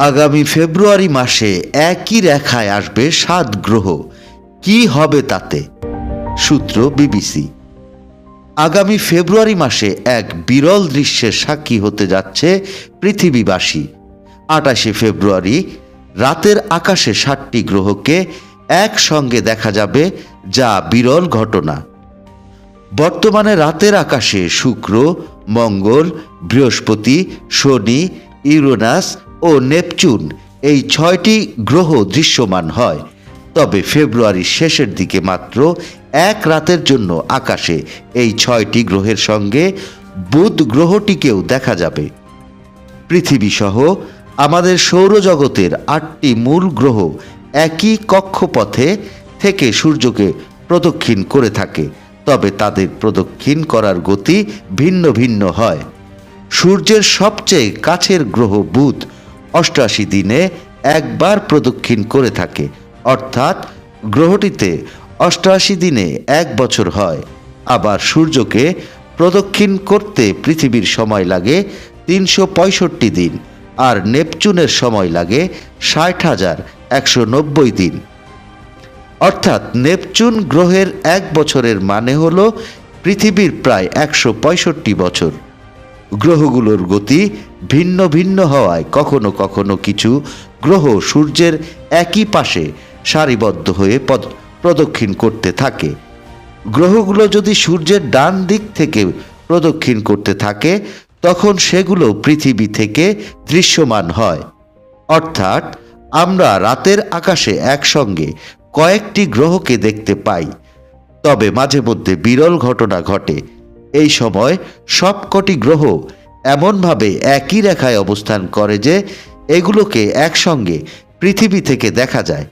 আগামী ফেব্রুয়ারি মাসে একই রেখায় আসবে সাত গ্রহ। কি হবে তাতে? সূত্র বিবিসি। আগামী ফেব্রুয়ারি মাসে এক বিরল দৃশ্যের সাক্ষী হতে যাচ্ছে পৃথিবীবাসী। আটাশে ফেব্রুয়ারি, রাতের আকাশে ষাটটি গ্রহকে একসঙ্গে দেখা যাবে, যা বিরল ঘটনা। বর্তমানে রাতের আকাশে শুক্র, মঙ্গল, বৃহস্পতি, শনি, ইউরেনাস ও নেপচুন এই ছয়টি গ্রহ দৃশ্যমান হয়। তবে ফেব্রুয়ারির শেষের দিকে মাত্র এক রাতের জন্য আকাশে এই ছয়টি গ্রহের সঙ্গে বুধ গ্রহটিকেও দেখা যাবে। পৃথিবী সহ আমাদের সৌরজগতের আটটি মূল গ্রহ একই কক্ষপথে থেকে সূর্যকে প্রদক্ষিণ করে থাকে, তবে তাদের প্রদক্ষিণ করার গতি ভিন্ন ভিন্ন হয়। সূর্যের সবচেয়ে কাছের গ্রহ বুধ অষ্টআশি দিনে একবার প্রদক্ষিণ করে থাকে। অর্থাৎ গ্রহটিতে অষ্টআশি দিনে এক বছর হয়। আবার সূর্যকে প্রদক্ষিণ করতে পৃথিবীর সময় লাগে তিনশো পঁয়ষট্টি দিন আর নেপচুনের সময় লাগে ষাট হাজার একশো নব্বই দিন। অর্থাৎ নেপচুন গ্রহের এক বছরের মানে হল পৃথিবীর প্রায় একশো পঁয়ষট্টি বছর। গ্রহগুলোর গতি ভিন্ন ভিন্ন হওয়ায় কখনো কখনো কিছু গ্রহ সূর্যের একই পাশে সারিবদ্ধ হয়ে পদ প্রদক্ষিণ করতে থাকে। গ্রহগুলো যদি সূর্যের ডান দিক থেকে প্রদক্ষিণ করতে থাকে, তখন সেগুলো পৃথিবী থেকে দৃশ্যমান হয়। অর্থাৎ, আমরা রাতের আকাশে একসঙ্গে কয়েকটি গ্রহকে দেখতে পাই। তবে মাঝে মধ্যে বিরল ঘটনা ঘটে। এই সময় সবকটি গ্রহ এমনভাবে একই রেখায় অবস্থান করে যে এগুলোকে একসঙ্গে পৃথিবী থেকে দেখা যায়।